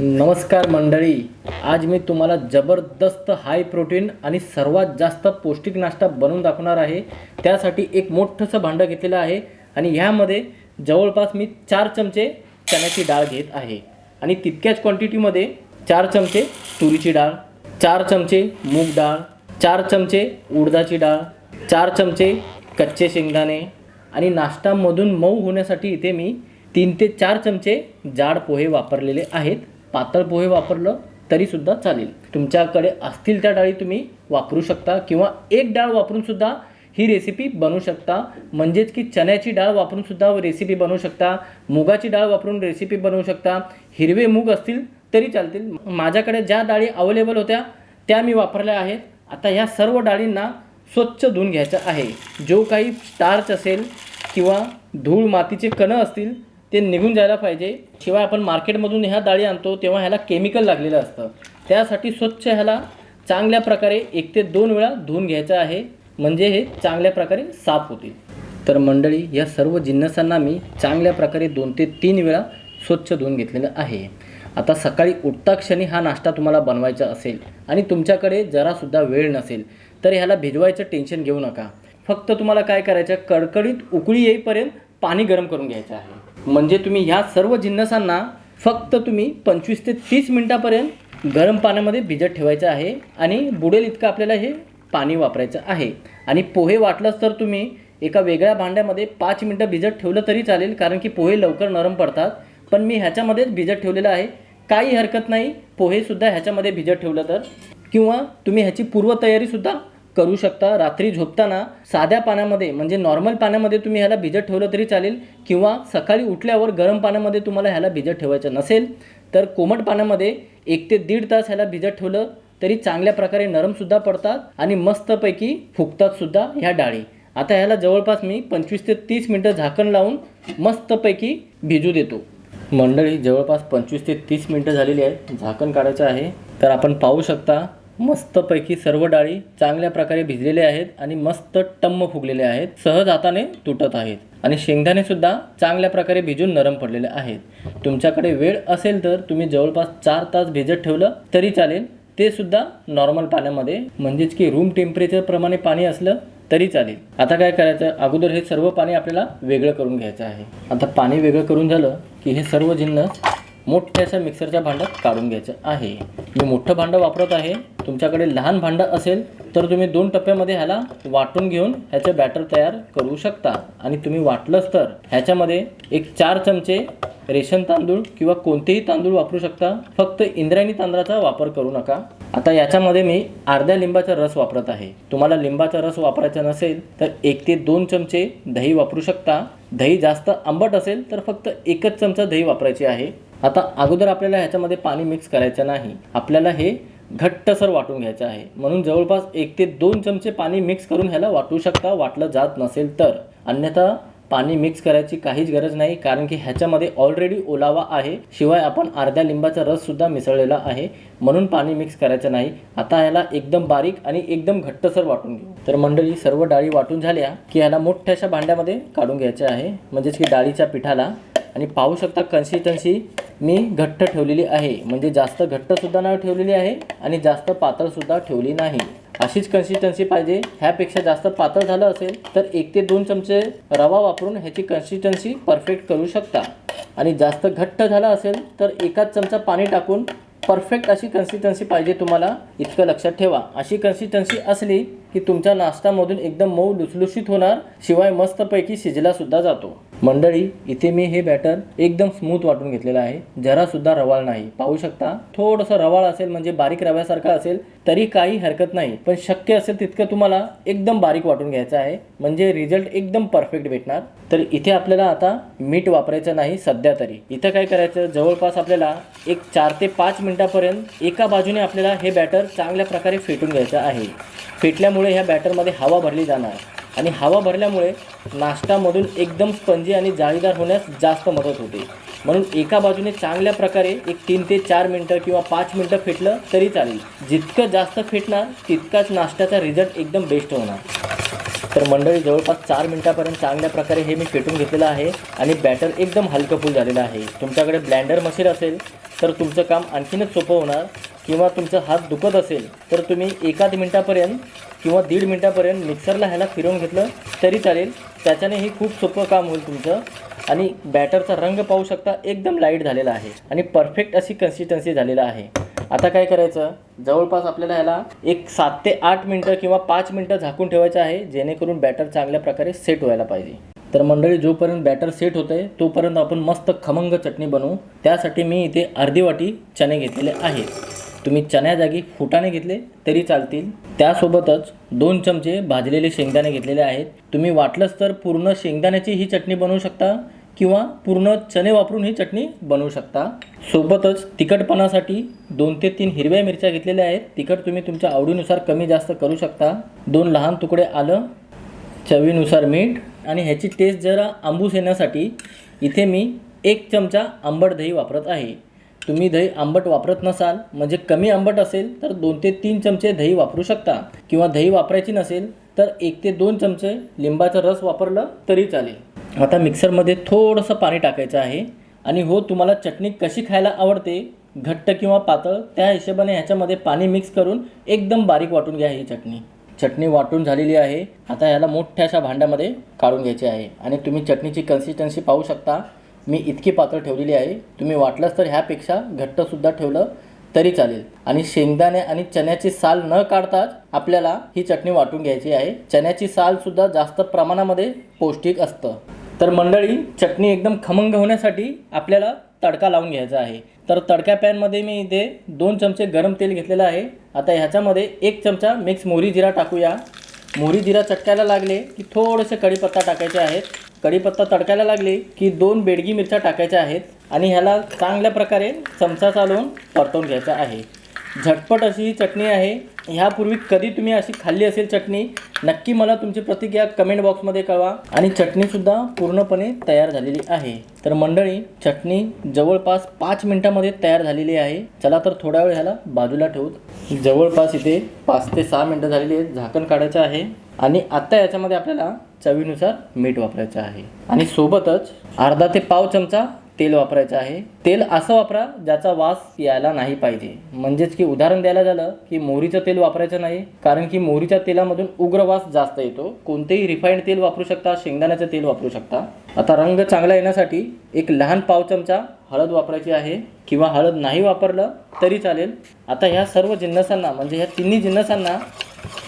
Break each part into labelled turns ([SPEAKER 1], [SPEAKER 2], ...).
[SPEAKER 1] नमस्कार मंडळी. आज मी तुम्हाला जबरदस्त हाय प्रोटीन आणि सर्वात जास्त पौष्टिक नाश्ता बनवून दाखवणार आहे. त्यासाठी एक मोठंसं भांडं घेतलेलं आहे आणि ह्यामध्ये जवळपास मी चार चमचे चण्याची डाळ घेत आहे. आणि तितक्याच क्वांटिटीमध्ये चार चमचे तुरीची डाळ चार चमचे मूग डाळ चार चमचे उडदाची डाळ चार चमचे कच्चे शेंगदाणे आणि नाश्तामधून मऊ होण्यासाठी इथे मी तीन ते चार चमचे जाड पोहे वापरलेले आहेत. पातळ पोहे वापरलं तरीसुद्धा चालेल. तुमच्याकडे असतील त्या डाळी तुम्ही वापरू शकता किंवा एक डाळ वापरूनसुद्धा ही रेसिपी बनवू शकता. म्हणजेच की चण्याची डाळ वापरूनसुद्धा रेसिपी बनवू शकता मुगाची डाळ वापरून रेसिपी बनवू शकता. हिरवे मूग असतील तरी चालतील. माझ्याकडे ज्या डाळी अवेलेबल होत्या त्या मी वापरल्या आहेत. आता ह्या सर्व डाळींना स्वच्छ धुवून घ्यायचं आहे. जो काही स्टार्च असेल किंवा धूळ मातीचे कणं असतील ते निघून जायला पाहिजे. शिवाय आपण मार्केटमधून ह्या डाळी आणतो तेव्हा ह्याला केमिकल लागलेलं असतं. त्यासाठी स्वच्छ ह्याला चांगल्या प्रकारे एक ते दोन वेळा धुवून घ्यायचं आहे. म्हणजे हे चांगल्या प्रकारे साफ होतील. तर मंडळी या सर्व जिन्नसांना मी चांगल्या प्रकारे दोन ते तीन वेळा स्वच्छ धुवून घेतलेलं आहे. आता सकाळी उठता क्षणी हा नाश्ता तुम्हाला बनवायचा असेल आणि तुमच्याकडे जरासुद्धा वेळ नसेल तर ह्याला भिजवायचं टेन्शन घेऊ नका. फक्त तुम्हाला काय करायचं कडकडीत उकळी येईपर्यंत पाणी गरम करून घ्यायचं आहे. म्हणजे तुम्ही ह्या सर्व जिन्नसांना फक्त तुम्ही पंचवीस ते तीस मिनटापर्यंत गरम पाण्यामध्ये भिजत ठेवायचं आहे आणि बुडेल इतकं आपल्याला हे पाणी वापरायचं आहे. आणि पोहे वाटलंच तर तुम्ही एका वेगळ्या भांड्यामध्ये पाच मिनटं भिजत ठेवलं तरी चालेल कारण की पोहे लवकर नरम पडतात. पण मी ह्याच्यामध्येच भिजत ठेवलेलं आहे. काही हरकत नाही पोहेसुद्धा ह्याच्यामध्ये भिजत ठेवलं तर. किंवा तुम्ही ह्याची पूर्वतयारीसुद्धा करू शकता. रात्री झोपताना साध्या पाण्यामध्ये म्हणजे नॉर्मल पाण्यामध्ये तुम्ही ह्याला भिजत ठेवलं तरी चालेल किंवा सकाळी उठल्यावर गरम पाण्यामध्ये तुम्हाला ह्याला भिजत ठेवायचं नसेल तर कोमट पाण्यामध्ये एक ते दीड तास ह्याला भिजत ठेवलं तरी चांगल्या प्रकारे नरमसुद्धा पडतात आणि मस्तपैकी फुगतातसुद्धा ह्या डाळी. आता ह्याला जवळपास मी पंचवीस ते तीस मिनटं झाकण लावून मस्तपैकी भिजू देतो. मंडळी जवळपास पंचवीस ते तीस मिनटं झालेली आहेत. झाकण काढायचं आहे. तर आपण पाहू शकता मस्तपैकी सर्व डाळी चांगल्या प्रकारे भिजलेल्या आहेत आणि मस्त टम्म फुगलेले आहेत. सहज हाताने तुटत आहेत. आणि शेंगदाणे सुद्धा चांगल्या प्रकारे भिजून नरम पडलेले आहेत. तुमच्याकडे वेळ असेल तर तुम्ही जवळपास चार तास भिजत ठेवलं तरी चालेल. ते सुद्धा नॉर्मल पाण्यामध्ये. म्हणजेच की रूम टेम्परेचर प्रमाणे पाणी असलं तरी चालेल. आता काय करायचं? अगोदर हे सर्व पाणी आपल्याला वेगळं करून घ्यायचं आहे. आता पाणी वेगळं करून झालं की हे सर्व जिन्नस मोठ्याशा मिक्सरच्या भांड्यात काढून घ्यायचं आहे. मी मोठं भांडं वापरत आहे. तुमच्याकडे लहान भांडं असेल तर तुम्ही दोन टप्प्यामध्ये ह्याला वाटून घेऊन ह्याचं बॅटर तयार करू शकता. आणि तुम्ही वाटलंच तर ह्याच्यामध्ये एक चार चमचे रेशन तांदूळ किंवा कोणतेही तांदूळ वापरू शकता. फक्त इंद्रायणी तांदळाचा वापर करू नका. आता याच्यामध्ये मी अर्ध्या लिंबाचा रस वापरत आहे. तुम्हाला लिंबाचा रस वापरायचा नसेल तर एक ते दोन चमचे दही वापरू शकता. दही जास्त आंबट असेल तर फक्त एकच चमचा दही वापरायची आहे. आता अगोदर आपल्याला ह्याच्यामध्ये पाणी मिक्स करायचं नाही. आपल्याला हे घट्टसर वाटून घ्यायचं आहे. म्हणून जवळपास एक ते दोन चमचे पाणी मिक्स करून ह्याला वाटू शकता वाटलं जात नसेल तर. अन्यथा पाणी मिक्स करायची काहीच गरज नाही कारण की ह्याच्यामध्ये ऑलरेडी ओलावा आहे. शिवाय आपण अर्ध्या लिंबाचा रस सुद्धा मिसळलेला आहे. म्हणून पाणी मिक्स करायचं नाही. आता ह्याला एकदम बारीक आणि एकदम घट्टसर वाटून घेऊ. तर मंडळी सर्व डाळी वाटून झाल्या की ह्याला मोठ्याशा भांड्यामध्ये काढून घ्यायचे आहे. म्हणजेच की डाळीच्या पिठाला. आणि पाहू शकता कन्सिस्टन्सी मी घट्ट ठेवलेली आहे. म्हणजे जास्त घट्टसुद्धा नाही ठेवलेली आहे आणि जास्त पातळसुद्धा ठेवली नाही. अशीच कन्सिस्टन्सी पाहिजे. ह्यापेक्षा जास्त पातळ झालं असेल तर एक ते दोन चमचे रवा वापरून ह्याची कन्सिस्टन्सी परफेक्ट करू शकता. आणि जास्त घट्ट झालं असेल तर एकाच चमचा पाणी टाकून परफेक्ट अशी कन्सिस्टन्सी पाहिजे तुम्हाला. इतकं लक्षात ठेवा. अशी कन्सिस्टन्सी असली की तुमच्या नाश्तामधून एकदम मऊ लुसलुशीत होणार शिवाय मस्तपैकी शिजला सुद्धा जातो. मंडळी इथे मी हे बॅटर एकदम स्मूथ वाटून घेतलेलं आहे. जरासुद्धा रवाळ नाही. पाहू शकता थोडंसं रवाळ असेल म्हणजे बारीक रव्यासारखं असेल तरी काही हरकत नाही. पण शक्य असेल तितकं तुम्हाला एकदम बारीक वाटून घ्यायचं आहे. म्हणजे रिझल्ट एकदम परफेक्ट भेटणार. तर इथे आपल्याला आता मीठ वापरायचं नाही सध्या तरी. इथं काय करायचं जवळपास आपल्याला एक चार ते पाच मिनटापर्यंत एका बाजूने आपल्याला हे बॅटर चांगल्या प्रकारे फेटून घ्यायचं आहे. फेटल्यामुळे ह्या बॅटरमध्ये हवा भरली जाणार. आणि हवा भरल्यामुळे नाश्तामधून एकदम स्पंजी आणि जाळीदार होण्यास जास्त मदत होते. म्हणून एका बाजूने चांगल्या प्रकारे एक तीन ते चार मिनटं किंवा पाच मिनटं फेटलं तरी चालेल. जितकं जास्त फेटणार तितकाच नाश्त्याचा रिझल्ट एकदम बेस्ट होणार. तर मंडळी जवळपास चार मिनटापर्यंत चांगल्या प्रकारे हे मी फेटून घेतलेलं आहे आणि बॅटर एकदम हलकं झालेलं आहे. तुमच्याकडे ब्लँडर मशीन असेल तर तुमचं काम आणखीनच सोपं होणार. किंवा तुमचा हात दुखत असेल तर तुम्ही एकाच मिनटापर्यंत किंवा दीड मिनटापर्यंत मिक्सरला ह्याला फिरवून घेतलं तरी चालेल. त्याच्याने हे खूप सोपं काम होईल तुमचं. आणि बॅटरचा रंग पाहू शकता एकदम लाइट झालेला आहे. आणि परफेक्ट अशी कन्सिस्टन्सी झालेला आहे. आता काय करायचं? जवळपास आपल्याला ह्याला एक सात ते आठ मिनटं किंवा पाच मिनटं झाकून ठेवायचं आहे जेणेकरून बॅटर चांगल्या प्रकारे सेट व्हायला पाहिजे. तर मंडळी जोपर्यंत बॅटर सेट होतं आहे तोपर्यंत आपण मस्त खमंग चटणी बनवू. त्यासाठी मी इथे अर्धी वाटी चणे घेतलेले आहेत. तुम्ही चण्याजागी फुटाणे घेतले तरी चालतील. त्यासोबतच दोन चमचे भाजलेले शेंगदाणे घेतलेले आहेत. तुम्ही वाटलंच तर पूर्ण शेंगदाण्याची ही चटणी बनवू शकता किंवा पूर्ण चणे वापरून ही चटणी बनवू शकता. सोबतच तिखटपणासाठी दोन ते तीन हिरव्या मिरच्या घेतलेल्या आहेत. तिखट तुम्ही तुमच्या आवडीनुसार कमी जास्त करू शकता. दोन लहान तुकडे आलं चवीनुसार मीठ आणि ह्याची टेस्ट जरा आंबूस येण्यासाठी इथे मी एक चमचा आंबट दही वापरत आहे. तुम्ही दही आंबट वापरत नसाल म्हणजे कमी आंबट असेल तर दोन ते तीन चमचे दही वापरू शकता. किंवा दही वापरायची नसेल तर एक ते दोन चमचे लिंबाचा रस वापरलं तरी चालेल. आता मिक्सरमध्ये थोडंसं पाणी टाकायचं आहे. आणि हो तुम्हाला चटणी कशी खायला आवडते घट्ट किंवा पातळ त्या हिशोबाने ह्याच्यामध्ये पाणी मिक्स करून एकदम बारीक वाटून घ्या ही चटणी. चटणी वाटून झालेली आहे. आता ह्याला मोठ्याशा भांड्यामध्ये काढून घ्यायची आहे. आणि तुम्ही चटणीची कन्सिस्टन्सी पाहू शकता. मी इतकी पातळ ठेवलेली आहे. तुम्ही वाटलंच तर ह्यापेक्षा घट्टसुद्धा ठेवलं तरी चालेल. आणि शेंगदाणे आणि चण्याची साल न काढताच आपल्याला ही चटणी वाटून घ्यायची आहे. चण्याची सालसुद्धा जास्त प्रमाणामध्ये पौष्टिक असतं. तर मंडळी चटणी एकदम खमंग होण्यासाठी आपल्याला तडका लावून घ्यायचा आहे. तर तडक्या पॅनमध्ये मी इथे दोन चमचे गरम तेल घेतलेलं आहे. आता ह्याच्यामध्ये एक चमचा मिक्स मोहरी जिरा टाकूया. मोहरी जिरा चटकायला लागले की थोडेसे कढीपत्ता टाकायचे आहेत. कढीपत्ता तडकायला लागले की दोन बेडगी मिरच्या टाकायच्या आहेत आणि ह्याला चांगल्या प्रकारे चमचा चालवून परतवून घ्यायचा आहे. झटपट अशी ही चटणी आहे. ह्यापूर्वी कधी तुम्ही अशी खाल्ली असेल चटणी नक्की मला तुमची प्रतिक्रिया कमेंट बॉक्समध्ये कळवा आणि चटणीसुद्धा पूर्णपणे तयार झालेली आहे. तर मंडळी चटणी जवळपास पाच मिनटामध्ये तयार झालेली आहे. चला तर थोडा वेळ ह्याला बाजूला ठेवू जवळपास इथे पाच ते सहा मिनटं झालेली आहेत. झाकण काढायचं आहे. आणि आत्ता याच्यामध्ये आपल्याला चवीनुसार मीठ वापरायचं आहे. आणि सोबतच अर्धा ते पाव चमचा तेल वापरायचं आहे. तेल असं वापरा ज्याचा वास यायला नाही पाहिजे. म्हणजेच की उदाहरण द्यायला झालं की मोहरीचं तेल वापरायचं नाही कारण की मोहरीच्या तेलामधून उग्र वास जास्त येतो. कोणतेही रिफाईंड तेल वापरू शकता शेंगदाण्याचं तेल वापरू शकता. आता रंग चांगला येण्यासाठी एक लहान पाव चमचा हळद वापरायची आहे. किंवा हळद नाही वापरलं तरी चालेल. आता ह्या सर्व जिन्नसांना म्हणजे ह्या तिन्ही जिन्नसांना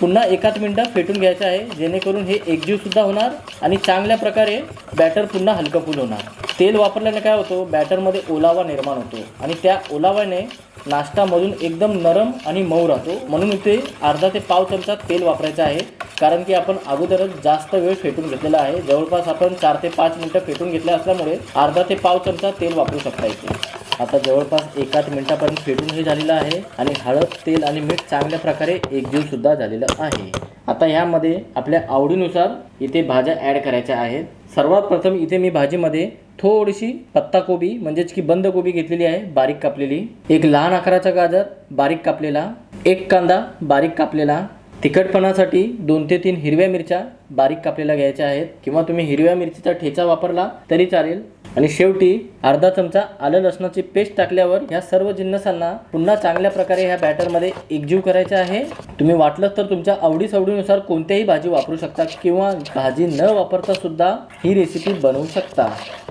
[SPEAKER 1] पुन्हा एकाच मिनटं फेटून घ्यायचं आहे. जेणेकरून हे एकजीवसुद्धा होणार आणि चांगल्या प्रकारे बॅटर पुन्हा हलकं फुल होणार. तेल वापरल्याने काय होतो? बॅटरमध्ये ओलावा निर्माण होतो आणि त्या ओलाव्याने नाश्तामधून एकदम नरम आणि मऊ राहतो. म्हणून इथे अर्धा ते पाव चमचा तेल वापरायचं आहे. कारण की आपण अगोदरच जास्त वेळ फेटून घेतलेला आहे. जवळपास आपण चार ते पाच मिनटं फेटून घेतले असल्यामुळे अर्धा ते पाव चमचा तेल वापरू शकता इथे. आता जवळपास एकाच मिनिटापर्यंत फेटून हे झालेलं आहे आणि हळद तेल आणि मीठ चांगल्या प्रकारे एकजीवसुद्धा झालेलं आहे. आता ह्यामध्ये आपल्या आवडीनुसार इथे भाज्या ॲड करायच्या आहेत. सर्वात प्रथम इथे मी भाजीमध्ये थोडीशी पत्ताकोबी म्हणजेच की बंद कोबी घेतलेली आहे बारीक कापलेली. एक लहान आकाराचा गाजर बारीक कापलेला. एक कांदा बारीक कापलेला. तिखटपणासाठी दोन ते तीन हिरव्या मिरच्या बारीक कापलेल्या घ्यायच्या आहेत. किंवा तुम्ही हिरव्या मिरचीचा ठेचा वापरला तरी चालेल. आणि शेवटी अर्धा चमचा आलं लसणाची पेस्ट टाकल्यावर ह्या सर्व जिन्नसांना पुन्हा चांगल्या प्रकारे ह्या बॅटरमध्ये एकजीव करायचे आहे. तुम्ही वाटलं तर तुमच्या आवडीसवडीनुसार कोणत्याही भाजी वापरू शकता किंवा भाजी न वापरता सुद्धा ही रेसिपी बनवू शकता.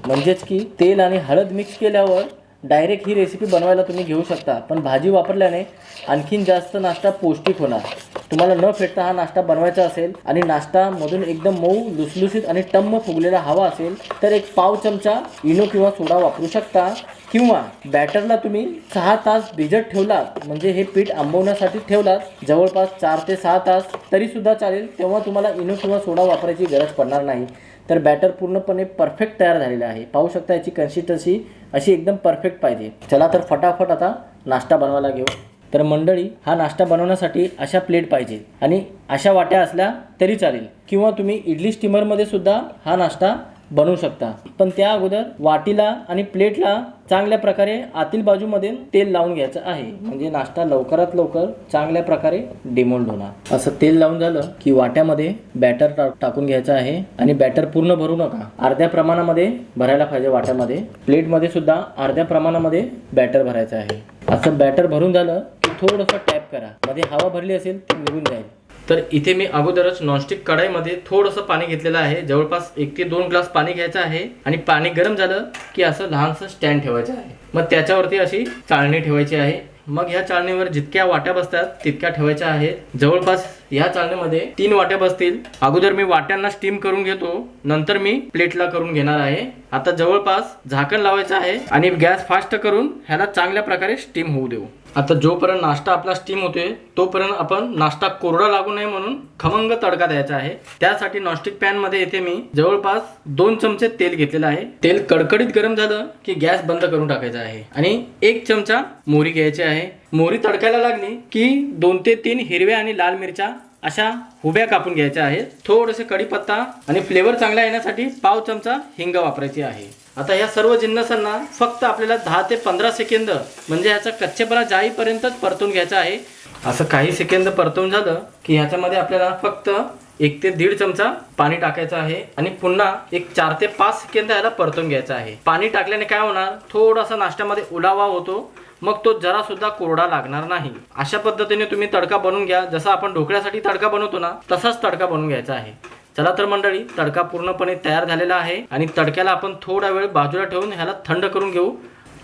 [SPEAKER 1] म्हणजेच की तेल आणि हळद मिक्स केल्यावर डायरेक्ट ही रेसिपी बनवायला तुम्ही घेऊ शकता. पण भाजी वापरल्याने आणखीन जास्त नाश्ता पौष्टिक होणार. तुम्हाला न फेटता हा नाश्ता बनवायचा असेल आणि नाश्ता मधून एकदम मऊ लुसलुसीत आणि टम्म फुगलेला हवा असेल तर एक पाव चमचा इनो किंवा सोडा वापरू शकता. किंवा बॅटरला तुम्ही सहा तास भिजत ठेवलात म्हणजे हे पीठ आंबवण्यासाठी ठेवलात जवळपास चार ते सहा तास तरीसुद्धा चालेल तेव्हा तुम्हाला इनो किंवा सोडा वापरायची गरज पडणार नाही. तर बॅटर पूर्णपणे परफेक्ट तयार झालेलं आहे. पाहू शकता याची कन्सिस्टन्सी अशी एकदम परफेक्ट पाहिजे. चला तर फटाफट आता नाश्ता बनवायला घेऊ. तर मंडळी हा नाश्ता बनवण्यासाठी अशा प्लेट पाहिजे. आणि अशा वाट्या असल्या तरी चालेल. किंवा तुम्ही इडली स्टीमरमध्ये सुद्धा हा नाश्ता बनवू शकता. पण त्या अगोदर वाटीला आणि प्लेटला चांगल्या प्रकारे आतील बाजूमध्ये तेल लावून घ्यायचं आहे. म्हणजे नाश्ता लवकरात लवकर चांगल्या प्रकारे डिमोल्ड होणार. असं तेल लावून झालं की वाट्यामध्ये बॅटर टाकून घ्यायचं आहे आणि बॅटर पूर्ण भरू नका. अर्ध्या प्रमाणामध्ये भरायला पाहिजे वाट्यामध्ये. प्लेटमध्ये सुद्धा अर्ध्या प्रमाणामध्ये बॅटर भरायचं आहे. असं बॅटर भरून झालं की थोडंसं टॅप करा. मध्ये हवा भरली असेल तर निघून जाईल. तर इथे मी अगोदरच नॉनस्टिक कढाईमध्ये थोडंसं पाणी घेतलेलं आहे. जवळपास एक ते दोन ग्लास पाणी घ्यायचं आहे. आणि पाणी गरम झालं की असं लहानसं स्टँड ठेवायचं आहे. मग त्याच्यावरती अशी चाळणी ठेवायची आहे. मग ह्या चाळणीवर जितक्या वाट्या बसतात तितक्या ठेवायच्या आहेत. जवळपास ह्या चाळणीमध्ये तीन वाट्या बसतील. अगोदर मी वाट्यांना स्टीम करून घेतो. नंतर मी प्लेटला करून घेणार आहे. आता जवळपास झाकण लावायचं आहे. आणि गॅस फास्ट करून ह्याला चांगल्या प्रकारे स्टीम होऊ देऊ. आता जोपर्यंत नाश्ता आपला स्टीम होतोय तोपर्यंत आपण नाश्ता कोरडा लागू नये म्हणून खमंग तडका द्यायचा आहे. त्यासाठी नॉनस्टिक पॅनमध्ये येथे मी जवळपास दोन चमचे तेल घेतलेलं आहे. तेल कडकडीत गरम झालं की गॅस बंद करून टाकायचा आहे. आणि एक चमचा मोहरी घ्यायची आहे. मोहरी तडकायला लागली की दोन ते तीन हिरव्या आणि लाल मिरच्या अशा हुब्या कापून घ्यायच्या आहेत. थोडेसे कढीपत्ता आणि फ्लेवर चांगला येण्यासाठी पाव चमचा हिंग वापरायची आहे. आता या सर्व जिन्नसांना फक्त आपल्याला दहा ते पंधरा सेकंद म्हणजे ह्याचा कच्चेपणा जाईपर्यंतच परतून घ्यायचा आहे. असं काही सेकंद परतून झालं की ह्याच्यामध्ये आपल्याला फक्त एक ते दीड चमचा पाणी टाकायचं आहे आणि पुन्हा एक चार ते पाच सेकंद ह्याला परतून घ्यायचं आहे. पाणी टाकल्याने काय होणार? थोडासा नाश्त्यामध्ये उलावा होतो. मग तो जरा सुद्धा कोरडा लागणार नाही. अशा पद्धतीने तुम्ही तडका बनवून घ्या. जसा आपण ढोकळ्यासाठी तडका बनवतो ना तसाच तडका बनवून घ्यायचा आहे. चला तर मंडळी तडका पूर्णपणे तयार झालेला आहे आणि तडक्याला आपण थोडा वेळ बाजूला ठेवून ह्याला थंड करून घेऊ.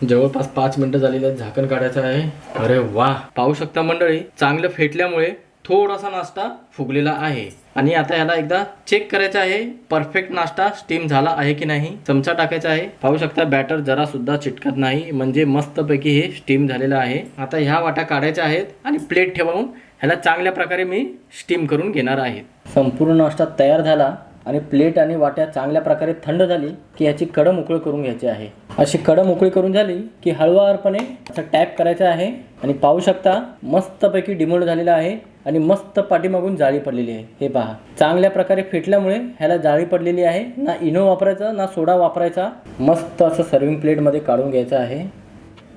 [SPEAKER 1] जवळपास पाच मिनिटं झालेली झाकण काढायचं आहे. अरे वा! पाहू शकता मंडळी चांगलं फेटल्यामुळे थोडासा नाश्ता फुगलेला आहे. आणि आता ह्याला एकदा चेक करायचं आहे परफेक्ट नाश्ता स्टीम झाला आहे की नाही? चमचा टाकायचा आहे. पाहू शकता बॅटर जरा सुद्धा चिटकत नाही म्हणजे मस्तपैकी हे स्टीम झालेलं आहे. आता ह्या वाट्या काढायच्या आहेत आणि प्लेट ठेवून ह्याला चांगल्या प्रकारे मी स्टीम करून घेणार आहे. संपूर्ण नाश्ता तयार झाला आणि प्लेट आणि वाट्या चांगल्या प्रकारे थंड झाली की ह्याची कडं मोकळी करून घ्यायची आहे. अशी कडं मोकळी करून झाली की हळुवारपणे असं टॅप करायचं आहे आणि पाहू शकता मस्तपैकी डिमोल्ड झालेला आहे. आणि मस्त पाठीमागून जाळी पडलेली आहे. हे पहा. चांगल्या प्रकारे फेटल्यामुळे ह्याला जाळी पडलेली आहे. ना इनो वापरायचा ना सोडा वापरायचा. मस्त असं सर्विंग प्लेटमध्ये काढून घ्यायचं आहे.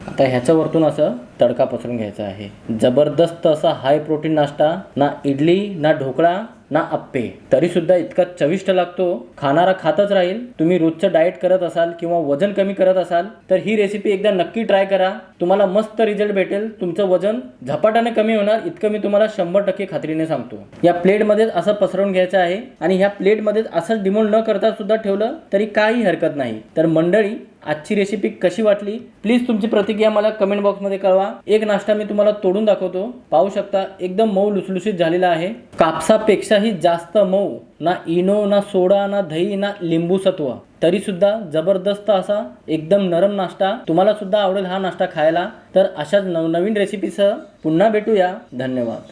[SPEAKER 1] आता ह्याच्यावरतून असं तडका पसरून घ्यायचा आहे. जबरदस्त असा हाय प्रोटीन नाश्ता. ना इडली ना ढोकळा. ना आप्पे तरीसुद्धा इतका चविष्ट लागतो. खाणारा खातच राहील. तुम्ही रोजचं डाएट करत असाल किंवा वजन कमी करत असाल तर ही रेसिपी एकदा नक्की ट्राय करा. तुम्हाला मस्त रिझल्ट भेटेल. तुमचं वजन झपाट्याने कमी होणार. इतकं मी तुम्हाला शंभर टक्के खात्रीने सांगतो. या प्लेटमध्येच असं पसरवून घ्यायचं आहे. आणि ह्या प्लेटमध्येच असं डिमोल्ड न करता सुद्धा ठेवलं तरी काही हरकत नाही. तर मंडळी आजची रेसिपी कशी वाटली? प्लीज तुमची प्रतिक्रिया मला कमेंट बॉक्समध्ये कळवा. एक नाश्ता मी तुम्हाला तोडून दाखवतो. पाहू शकता एकदम मऊ लुसलुसीत झालेला आहे. कापसापेक्षा कापसापेक्षाही जास्त मऊ ना इनो ना सोडा ना दही ना लिंबू सत्व तरी सुद्धा जबरदस्त असा एकदम नरम नाश्ता तुम्हाला सुद्धा आवडेल हा नाश्ता खायला. तर अशाच नवनवीन रेसिपीसह पुन्हा भेटूया. धन्यवाद.